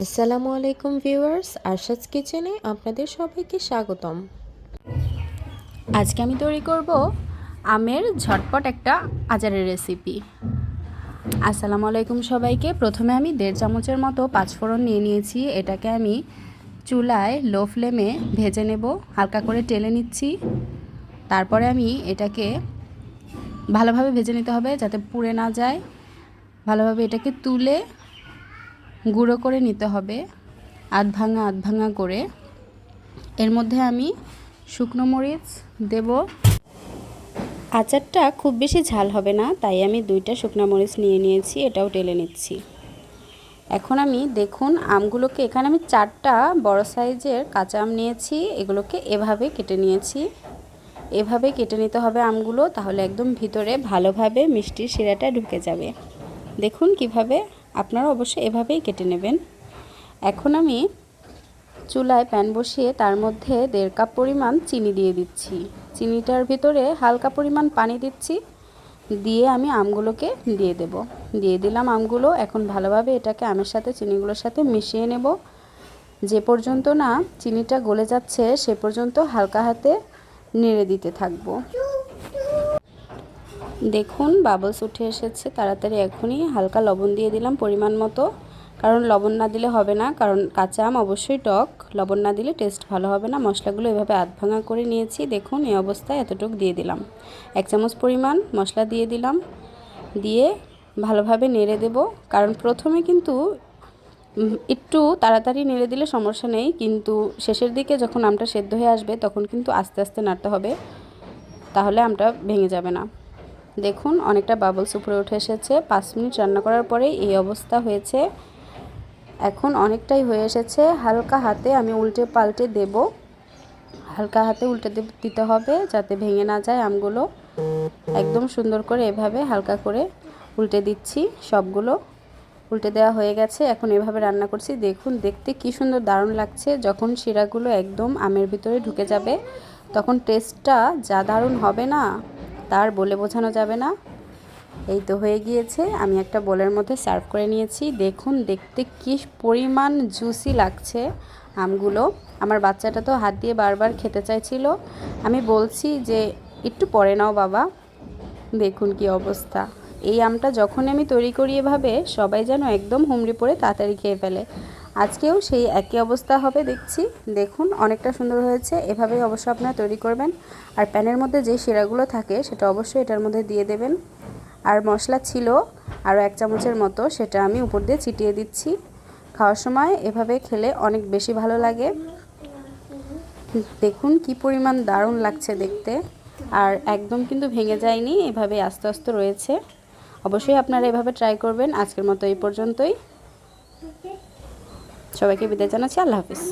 আসসালামু আলাইকুম ভিউয়ার্স, আরশাদ কিচেনে আপনাদের সবাইকে স্বাগতম। আজকে আমি তৈরি করব আমের ঝটপট একটা আচারের রেসিপি আসসালামু আলাইকুম সবাইকে। প্রথমে আমি দেড় চামচের মতো পাঁচফোড়ন নিয়ে নিয়েছি। এটাকে আমি চুলায় লো ফ্লেমে ভেজে নেব। হালকা করে টেলে নিচ্ছি। তারপরে আমি এটাকে ভালোভাবে ভেজে নিতে হবে যাতে পুড়ে না যায়। ভালোভাবে এটাকে তুলে গুঁড়ো করে নিতে হবে, আধ ভাঙা আধ ভাঙা করে। এর মধ্যে আমি শুকনো মরিচ দেব। আচারটা খুব বেশি ঝাল হবে না, তাই আমি দুইটা শুকনো মরিচ নিয়ে নিয়েছি, এটাও টেলে নিচ্ছি। এখন আমি দেখুন, আমগুলোকে এখানে আমি চারটা বড় সাইজের কাঁচা আম নিয়েছি, এগুলোকে এভাবে কেটে নিয়েছি। এভাবে কেটে নিতে হবে আমগুলো, তাহলে একদম ভিতরে ভালোভাবে মিষ্টির শিরাটা ঢুকে যাবে। দেখুন কীভাবে আপনারা অবশ্যই এভাবেই কেটে নেবেন। এখন আমি চুলায় প্যান বসিয়ে তার মধ্যে দেড় কাপ পরিমাণ চিনি দিয়ে দিচ্ছি। চিনিটার ভিতরে হালকা পরিমাণ পানি দিচ্ছি। দিয়ে আমি আমগুলোকে দিয়ে দেব। দিয়ে দিলাম আমগুলো। এখন ভালোভাবে এটাকে আমের সাথে, চিনিগুলোর সাথে মিশিয়ে নেব। যে পর্যন্ত না চিনিটা গলে যাচ্ছে, সে পর্যন্ত হালকা হাতে নেড়ে দিতে থাকব। দেখুন বাবলস উঠে এসেছে, তাড়াতাড়ি এখনই হালকা লবণ দিয়ে দিলাম পরিমাণ মতো। কারণ লবণ না দিলে হবে না, কারণ কাঁচা আম অবশ্যই টক। লবণ না দিলে টেস্ট ভালো হবে না, মশলাগুলো এভাবে আধ ভাঙা করে নিয়েছি। দেখুন, এই অবস্থায় এতটুকু দিয়ে দিলাম। এক চামচ পরিমাণ মশলা দিয়ে দিলাম। দিয়ে ভালোভাবে নেড়ে দেব। কারণ প্রথমে কিন্তু একটু তাড়াতাড়ি নেড়ে দিলে সমস্যা নেই, কিন্তু শেষের দিকে যখন আমটা সেদ্ধ হয়ে আসবে, তখন কিন্তু আস্তে আস্তে নাড়তে হবে। তাহলে আমটা ভেঙে যাবে না। দেখুন, অনেকটা বাবলস উপরে উঠে এসেছে। পাঁচ মিনিট রান্না করার পরেই এই অবস্থা হয়েছে। এখন অনেকটাই হয়ে এসেছে। হালকা হাতে আমি উল্টে পাল্টে দেব। হালকা হাতে উল্টে দিতে হবে যাতে ভেঙে না যায় আমগুলো। একদম সুন্দর করে এভাবে হালকা করে উল্টে দিচ্ছি সবগুলো। উল্টে দেওয়া হয়ে গেছে। এখন এভাবে রান্না করছি। দেখুন, দেখতে কি সুন্দর দারুণ লাগছে। যখন শিরাগুলো একদম আমের ভিতরে ঢুকে যাবে, তখন টেস্টটা যা দারুণ হবে না? তার বলে বোঝানো যাবে না। এই তো হয়ে গিয়েছে। আমি একটা বোলের মধ্যে সার্ভ করে নিয়েছি। দেখুন, দেখতে কি পরিমাণ জুসি লাগছে আমগুলো। আমার বাচ্চাটা তো হাত দিয়ে বারবার খেতে চাইছিল। আমি বলছি যে, একটু পরে নাও বাবা। দেখুন কি অবস্থা। এই আমটা যখন আমি তৈরি করি এভাবে, সবাই যেন একদম হুমড়ি পড়ে তাড়াতাড়ি খেয়ে ফেলে। আজকেও সেই একই অবস্থা হবে, দেখছি। দেখুন, অনেকটা সুন্দর হয়েছে। এভাবেই অবশ্যই আপনারা তৈরি করবেন। আর প্যানের মধ্যে যে শিরাগুলো থাকে, সেটা অবশ্যই এটার মধ্যে দিয়ে দেবেন। আর মশলা ছিল আরও এক চামচের মতো, সেটা আমি উপর দিয়ে ছিটিয়ে দিচ্ছি। খাওয়ার সময় এভাবে খেলে অনেক বেশি ভালো লাগে। দেখুন, কি পরিমাণ দারুণ লাগছে দেখতে। আর একদম কিন্তু ভেঙে যায়নি এভাবে আস্তে আস্তে রয়েছে। অবশ্যই আপনারা এভাবে ট্রাই করবেন। আজকের মতো এই পর্যন্তই। সবাইকে বিদায় জানাচ্ছি আল্লাহ হাফিজ।